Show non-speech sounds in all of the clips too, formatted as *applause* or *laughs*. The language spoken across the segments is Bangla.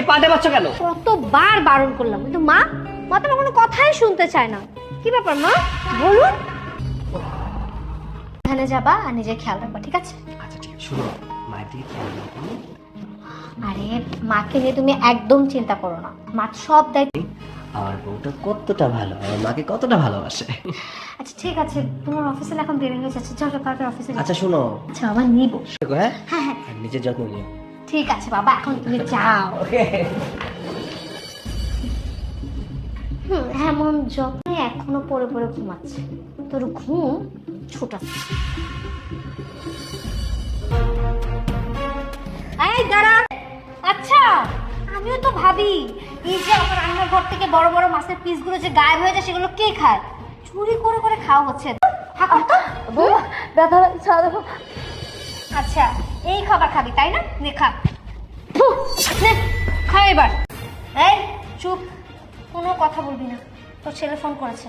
পাচ্ছ কেন? কতবার বারণ করলাম কিন্তু মা মা তো আমার কোনো কথাই শুনতে চায় না। কি ব্যাপার মা? বলুন। এখানে যাবা আর নিজের খেয়াল রাখবা ঠিক আছে? আচ্ছা ঠিক আছে। শুনো মায়ের দিকে খেয়াল রাখো আরে মাকে নিয়ে তুমি একদম চিন্তা করো না। মা সব দায়িত্ব আমার বউটা কতটা ভালো আমার মাকে কতটা ভালোবাসে। আচ্ছা ঠিক আছে তোমার অফিসে এখন দেরি হয়ে যাচ্ছে। চলো তাড়াতাড়ি অফিসে আচ্ছা শোনো। আচ্ছা বাবা নিবো। হ্যাঁ? হ্যাঁ হ্যাঁ। নিজের যত্ন নিও। ঠিক আছে বাবা এখন তুমি *laughs* যাও। ওকে হুম এমন যত্নে এখনও পরে পরে ঘুমাচ্ছে তোর ঘুম ছোটাচ্ছে এই দাঁড়া। আচ্ছা আমিও তো ভাবি এই যে আমার রান্নার ঘর থেকে বড় বড় মাছের পিসগুলো যে গায়েব হয়ে যায় সেগুলো কে খায়? চুরি করে করে খাওয়া হচ্ছে। আচ্ছা। এই খাবার খাবি তাই না? নে খা। খা এবার। এই চুপ। কোনো কথা বলবি না। তোর ছেলে ফোন করেছে।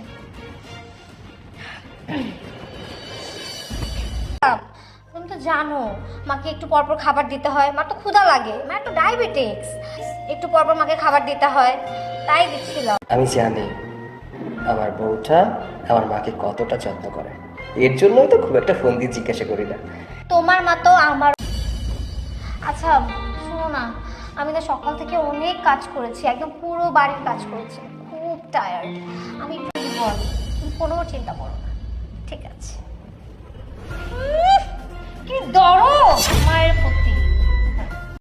তুমি তো জানো মাকে একটু পরপর খাবার দিতে হয়। মা তো ক্ষুধা লাগে। মা একটু ডায়াবেটিক্স। একটু পরপর মাকে খাবার দিতে হয়। তাই দিচ্ছিলাম। আমি জানি আমার বউটা আমার মাকে কতটা যত্ন করে। এর জন্যই তো খুব একটা ফোন দিয়ে জিজ্ঞাসা করি না। তোমার মা তো আমার আচ্ছা শোনো না। আমি তো সকাল থেকে অনেক কাজ করেছি, একদম পুরো বাড়ির কাজ করেছি। খুব টায়ার্ড আমি একটু কোনো চিন্তা করো না। ঠিক আছে। কি দরদ! মায়ের প্রতি।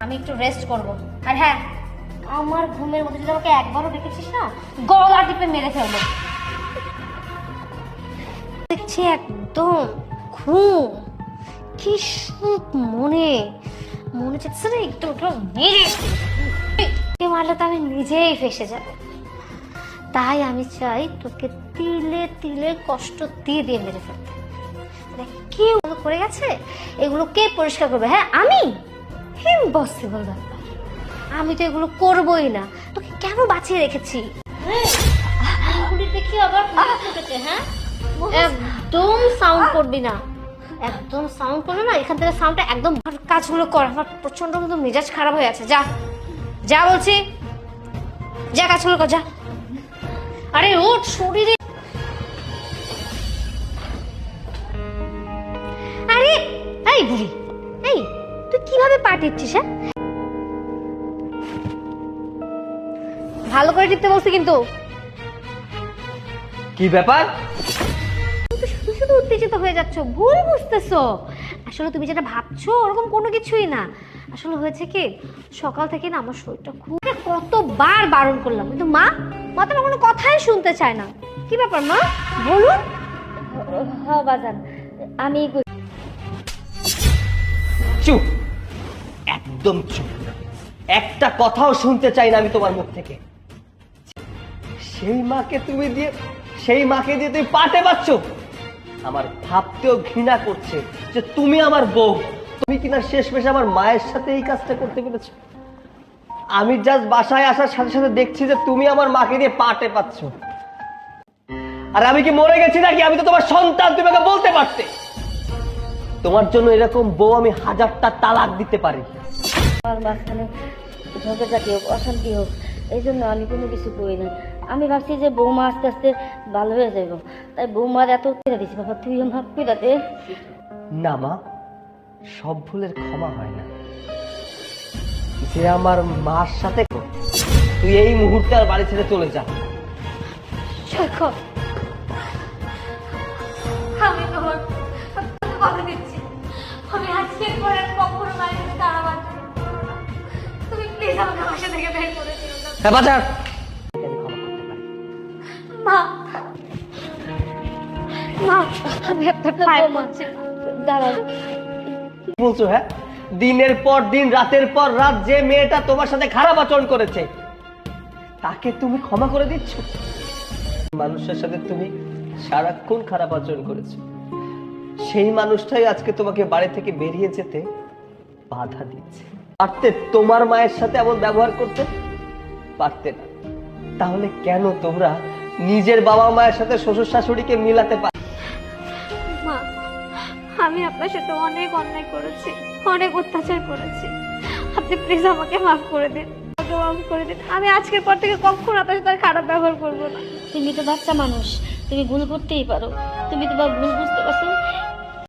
আমি একটু রেস্ট করব। আর হ্যাঁ আমার ঘুমের মধ্যে যদি আমাকে একবারও দেখেছিস না, গলা টিপে মেরে ফেলব। দেখছি একদম ঘুম। কি সুখ মনে। মনে হচ্ছে না একটু কে মারলে তো আমি নিজেই ফেসে যাব। তাই আমি চাই তোকে তিলে তিলে কষ্ট দিয়ে দিয়ে মেরে ফেলতে। দেখ, কে ওগুলো করে গেছে? এগুলো কে পরিষ্কার করবে? হ্যাঁ আমি? ইম্পসিবল ব্যাপার আমি তো এগুলো করবই না। তোকে কেন বাঁচিয়ে রেখেছি? দেখি আবার হ্যাঁ? একদম সাউন্ড করবি না। একদম সাউন্ড করলে না? এখান থেকে সাউন্ডটা একদম কাজগুলো কর, আমার প্রচণ্ড মতো মেজাজ খারাপ হয়ে আছে। যা যা বলছি। যা, কাজগুলো কর, যা। আরে, ওঠ, শরীরে। আরে, এই বুড়ি, এই, তুই কীভাবে পা হ্যাঁ? ভালো করে টিপতে বলছি কিন্তু। কি ব্যাপার? উত্তেজিত হয়ে যাচ্ছ, ভুল বুঝতেছো। আসলে তুমি যেটা ভাবছ, ওরকম কোনো কিছুই না। আসলে হয়েছে কি, সকাল থেকে না আমার শরীরটা খুব কতবার বারণ করলাম। কিন্তু মা মা তো কোনো কথাই শুনতে চায় না। কি ব্যাপার মা? বলুন। বাজান। আমি চুপ। একদম চুপ একটা কথাও শুনতে চাই না আমি তোমার মুখ থেকে। সেই মাকে তুমি দিয়ে সেই মাকে দিয়ে তুমি পাতে পাচ্ছ। আমার ভাবতেও ঘৃণা করছে যে তুমি আমার বউ। তুমি কিনা শেষ শেষমেশ আমার মায়ের সাথে এই কাজটা করতে পেরেছ? আমি জাস্ট বাসায় আসার সাথে সাথে দেখছি যে তুমি আমার মাকে দিয়ে পাটে পাচ্ছ। আর আমি কি মরে গেছি নাকি? আমি তো তোমার সন্তান, তুমি বলতে পারতে। তোমার জন্য এরকম বউ আমি হাজারটা তালাক দিতে পারি। আমার মাঝখানে ঝগড়াঝাটি হোক, অশান্তি হোক, এই জন্য আমি কোনো কিছু করি না। আমি ভাবছি যে বৌমা আস্তে আস্তে ভালো হয়ে যাইব। তাই বৌমার এত উত্তেজা দিছি বাবা তুই আমার পিলাতে না মা সব ভুলের ক্ষমা হয় না। যে আমার মার সাথে তুই এই মুহূর্তে আর বাড়ি ছেড়ে চলে যা। সৈকত আমি তোমার কথা দিচ্ছি। আমি আজকে পরে কখনো দাঁড়াবার তুমি প্লিজ আমাকে বাসা থেকে বের করে দিও না। মা আমি আপনার পায়ে পড়ছি। দাঁড়াও। বলছো হ্যাঁ? দিনের পর দিন রাতের পর রাত যে মেয়েটা তোমার সাথে খারাপ আচরণ করেছে তাকে তুমি ক্ষমা করে দিচ্ছ? মানুষের সাথে তুমি সারাক্ষণ খারাপ আচরণ করেছ। সেই মানুষটাই আজকে তোমাকে বাড়ি থেকে বেরিয়ে যেতে বাধা দিচ্ছে। পারতে তোমার মায়ের সাথে এমন ব্যবহার করতে? পারতে না। তাহলে কেন তোমরা নিজের বাবা মায়ের সাথে শ্বশুর শাশুড়িকে মিলাতে পার আমি আপনার সাথে অনেক অন্যায় করেছি, অনেক অত্যাচার করেছি। আপনি প্লিজ আমাকে মাফ করে দিন। আমাকে মাফ করে দিন। আমি আজকের পর থেকে কখনো আপনার সাথে খারাপ ব্যবহার করব না। তুমি তো বাচ্চা মানুষ, তুমি ভুল করতেই পারো। তুমি তোমার ভুল বুঝতে পারছ